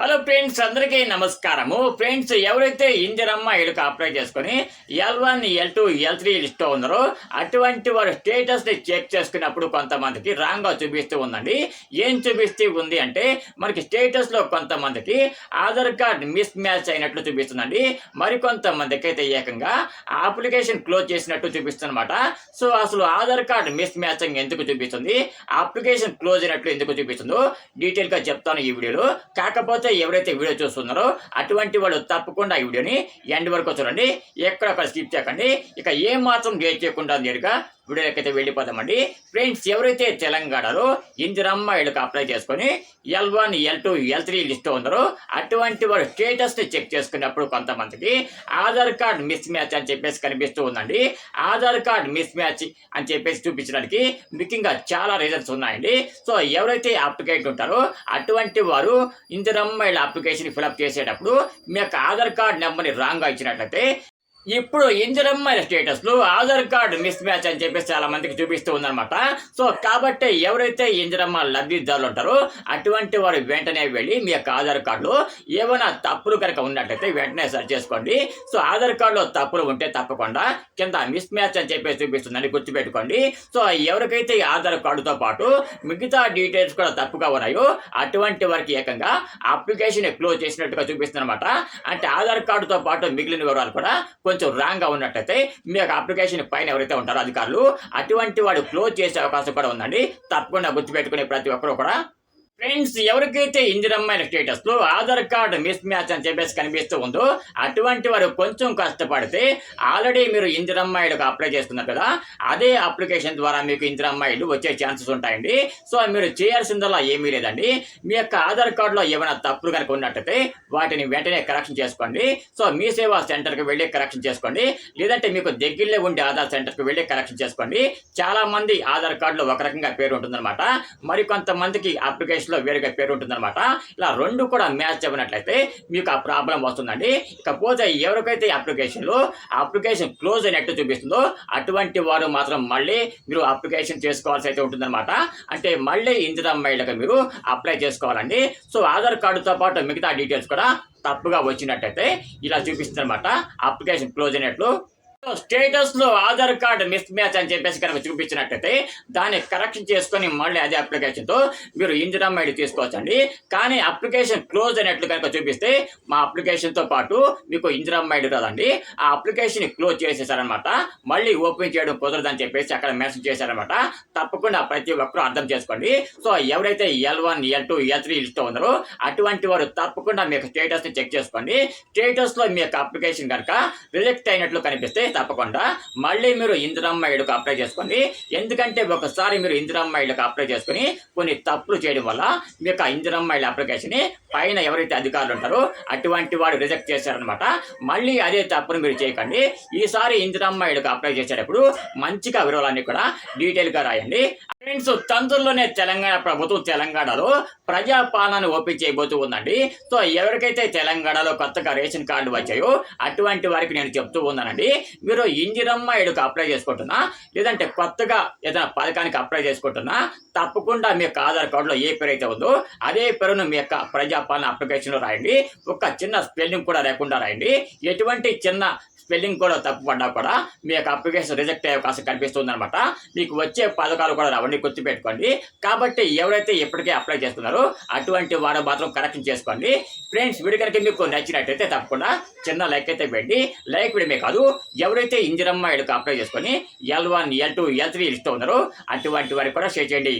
Hello friends అందరికీ నమస్కారము. Friends ఎవరైతే ఇంజనమ్మ ఇళ్ళకి అప్లై చేసుకుని L one L two L three లిస్ట్లో ఉన్నారో అటువంటి వారి స్టేటస్ని చెక్ చేసుకున్నప్పుడు కొంతమందికి రాంగ్గా చూపిస్తూ ఉందండి. ఏం చూపిస్తూ ఉంది అంటే మనకి స్టేటస్లో కొంతమందికి ఆధార్ కార్డ్ మిస్ మ్యాచ్ అయినట్లు చూపిస్తుందండి. మరికొంతమందికి అయితే ఏకంగా అప్లికేషన్ క్లోజ్ చేసినట్టు చూపిస్తుందన్నమాట. సో అసలు ఆధార్ కార్డ్ మిస్ మ్యాచింగ్ ఎందుకు చూపిస్తుంది? అప్లికేషన్ క్లోజ్ అయినట్లు ఎందుకు చూపిస్తుందో డీటెయిల్గా చెప్తాను ఈ వీడియోలో. కాకపోతే ఎవరైతే వీడియో చూస్తున్నారో అటువంటి వాళ్ళు తప్పకుండా ఈ వీడియోని ఎండ్ వరకు చూడండి. ఎక్కడొక్కడ స్కిప్ చేయకండి. ఇక ఏ మాత్రం గేట్ చేయకుండా నేరుగా వీడియోకైతే వెళ్ళిపోదామండి. ఫ్రెండ్స్ ఎవరైతే తెలంగాణలో ఇందిరమ్మ ఇళ్ళకి అప్లై చేసుకొని L one L two L three list ఉన్నారో అటువంటి వారు స్టేటస్ని చెక్ చేసుకున్నప్పుడు కొంతమందికి ఆధార్ కార్డ్ మిస్ మ్యాచ్ అని చెప్పేసి కనిపిస్తూ ఉందండి. ఆధార్ కార్డ్ మిస్ మ్యాచ్ అని చెప్పేసి చూపించడానికి ముఖ్యంగా చాలా రీజన్స్ ఉన్నాయండి. సో ఎవరైతే అప్లికేట్ ఉంటారో అటువంటి వారు ఇందిరమ్మ ఇళ్ళ అప్లికేషన్ ఫిలప్ చేసేటప్పుడు మీ యొక్క ఆధార్ కార్డ్ నెంబర్ని రాంగ్గా ఇచ్చినట్లయితే ఇప్పుడు ఇందిరమ్మ స్టేటస్లో ఆధార్ కార్డు మిస్ మ్యాచ్ అని చెప్పేసి చాలా మందికి చూపిస్తూ ఉందన్నమాట. సో కాబట్టి ఎవరైతే ఇందిరమ్మ లబ్ధిదారులు ఉంటారో అటువంటి వారు వెంటనే వెళ్ళి మీ యొక్క ఆధార్ కార్డులో ఏమైనా తప్పులు కనుక ఉన్నట్టయితే వెంటనే సెర్చ్ చేసుకోండి. సో ఆధార్ కార్డులో తప్పులు ఉంటే తప్పకుండా కింద మిస్ మ్యాచ్ అని చెప్పేసి చూపిస్తుందని గుర్తుపెట్టుకోండి. సో ఎవరికైతే ఈ ఆధార్ కార్డుతో పాటు మిగతా డీటెయిల్స్ కూడా తప్పుగా ఉన్నాయో అటువంటి వారికి ఏకంగా అప్లికేషన్ క్లోజ్ చేసినట్టుగా చూపిస్తుంది అనమాట అంటే ఆధార్ కార్డుతో పాటు మిగిలిన వివరాలు కూడా కొంచెం రాంగ్గా ఉన్నట్టయితే మీ యొక్క అప్లికేషన్ పైన ఎవరైతే ఉంటారో అధికారులు అటువంటి వాడు క్లోజ్ చేసే అవకాశం కూడా ఉందండి. తప్పకుండా గుర్తుపెట్టుకునే ప్రతి ఒక్కరూ కూడా ఫ్రెండ్స్ ఎవరికైతే ఇందిరమ్మాయిల స్టేటస్లో ఆధార్ కార్డు మిస్ మ్యాచ్ అని చెప్పేసి కనిపిస్తూ ఉందో అటువంటి వారు కొంచెం కష్టపడితే ఆల్రెడీ మీరు ఇందిరమ్మాయిలకు అప్లై చేస్తున్నారు కదా అదే అప్లికేషన్ ద్వారా మీకు ఇందిరమ్మాయిలు వచ్చే ఛాన్సెస్ ఉంటాయండి. సో మీరు చేయాల్సిందల్లా ఏమీ లేదండి. మీ యొక్క ఆధార్ కార్డులో ఏమైనా తప్పులు కనుక ఉన్నట్టయితే వాటిని వెంటనే కరెక్షన్ చేసుకోండి. సో మీ సేవా సెంటర్కి వెళ్ళి కరెక్షన్ చేసుకోండి. లేదంటే మీకు దగ్గరలో ఉండే ఆధార్ సెంటర్కి వెళ్ళి కరెక్షన్ చేసుకోండి. చాలా మంది ఆధార్ కార్డులో ఒక రకంగా పేరు ఉంటుందన్నమాట. మరి కొంతమందికి అప్లికేషన్లో వేరుగా పేరు ఉంటుందన్నమాట ఇలా రెండు కూడా మ్యాచ్ చెప్పినట్లయితే మీకు ఆ ప్రాబ్లం వస్తుందండి. ఇకపోతే ఎవరికైతే అప్లికేషన్లో అప్లికేషన్ క్లోజ్ అయినట్టు చూపిస్తుందో అటువంటి వారు మాత్రం మళ్ళీ మీరు అప్లికేషన్ చేసుకోవాల్సి అయితే ఉంటుందన్నమాట. అంటే మళ్ళీ ఇందిరా మైళ్ళకి మీరు అప్లై చేసుకోవాలండి. సో ఆధార్ కార్డుతో పాటు మిగతా డీటెయిల్స్ కూడా తప్పుగా వచ్చినట్టయితే ఇలా చూపిస్తుంది అనమాట అప్లికేషన్ క్లోజ్ అయినట్లు స్టేటస్లో ఆధార్ కార్డు మిస్ మ్యాచ్ అని చెప్పేసి కనుక చూపించినట్టయితే దాన్ని కరెక్షన్ చేసుకొని మళ్ళీ అదే అప్లికేషన్తో మీరు ఇంజనమ్ ఐడి తీసుకోవచ్చండి. కానీ అప్లికేషన్ క్లోజ్ అయినట్లు కనుక చూపిస్తే మా అప్లికేషన్తో పాటు మీకు ఇంజనమ్ ఐడి రాదండి. ఆ అప్లికేషన్ క్లోజ్ చేసేసారనమాట. మళ్ళీ ఓపెన్ చేయడం కుదరదని చెప్పేసి అక్కడ మెసేజ్ చేశారనమాట. తప్పకుండా ప్రతి ఒక్కరూ అర్థం చేసుకోండి. సో ఎవరైతే L one L two L three list ఉన్నారో అటువంటి వారు తప్పకుండా మీకు స్టేటస్ని చెక్ చేసుకోండి. స్టేటస్లో మీ యొక్క అప్లికేషన్ కనుక రిజెక్ట్ అయినట్లు కనిపిస్తే తప్పకుండా మళ్ళీ మీరు ఇందిరమ్మ ఇళ్ళకు అప్లై చేసుకోండి. ఎందుకంటే ఒకసారి మీరు ఇందిరమ్మ ఇళ్ళకు అప్లై చేసుకుని కొన్ని తప్పులు చేయడం వల్ల మీ యొక్క ఇందిరమ్మ ఇళ్ళ అప్లికేషన్ పైన ఎవరైతే అధికారులు ఉంటారో అటువంటి వాడు రిజెక్ట్ చేశారనమాట మళ్ళీ అదే తప్పును మీరు చేయకండి. ఈసారి ఇందిరమ్మ ఇళ్ళకు అప్లై చేసేటప్పుడు మంచిగా వివరాలన్నీ కూడా డీటెయిల్గా రాయండి. ఫ్రెండ్స్ తంతుల్లోనే తెలంగాణ ప్రభుత్వం తెలంగాణలో ప్రజాపాలన ఓపెన్ చేయబోతూ ఉందండి. సో ఎవరికైతే తెలంగాణలో కొత్తగా రేషన్ కార్డు వచ్చాయో అటువంటి వారికి నేను చెప్తూ ఉన్నానండి. మీరు ఇందిరమ్మ ఇడుకు అప్లై చేసుకుంటున్నా లేదంటే కొత్తగా ఏదైనా పథకానికి అప్లై చేసుకుంటున్నా తప్పకుండా మీ యొక్క ఆధార్ కార్డులో ఏ పేరు అయితే ఉందో అదే పేరును మీ యొక్క ప్రజాపాలన అప్లికేషన్లో రాయండి. ఒక చిన్న స్పెల్లింగ్ కూడా లేకుండా రాయండి. ఎటువంటి చిన్న స్పెల్లింగ్ కూడా తప్పు పడ్డా కూడా మీ యొక్క అప్లికేషన్ రిజెక్ట్ అయ్యే అవకాశం కనిపిస్తుంది అనమాట మీకు వచ్చే పథకాలు కూడా అవన్నీ గుర్తుపెట్టుకోండి. కాబట్టి ఎవరైతే ఇప్పటికే అప్లై చేసుకున్నారో అటువంటి వారు మాత్రం కరెక్షన్ చేసుకోండి. ఫ్రెండ్స్ వీడి కనుక మీకు నచ్చినట్టయితే తప్పకుండా చిన్న లైక్ అయితే పెట్టి లైక్ వీడమే కాదు ఎవరైతే ఇందిరమ్మ ఇళ్ళకి అప్లై చేసుకొని L one L two L three list ఉన్నారో అటువంటి వారికి కూడా షేర్ చేయండి.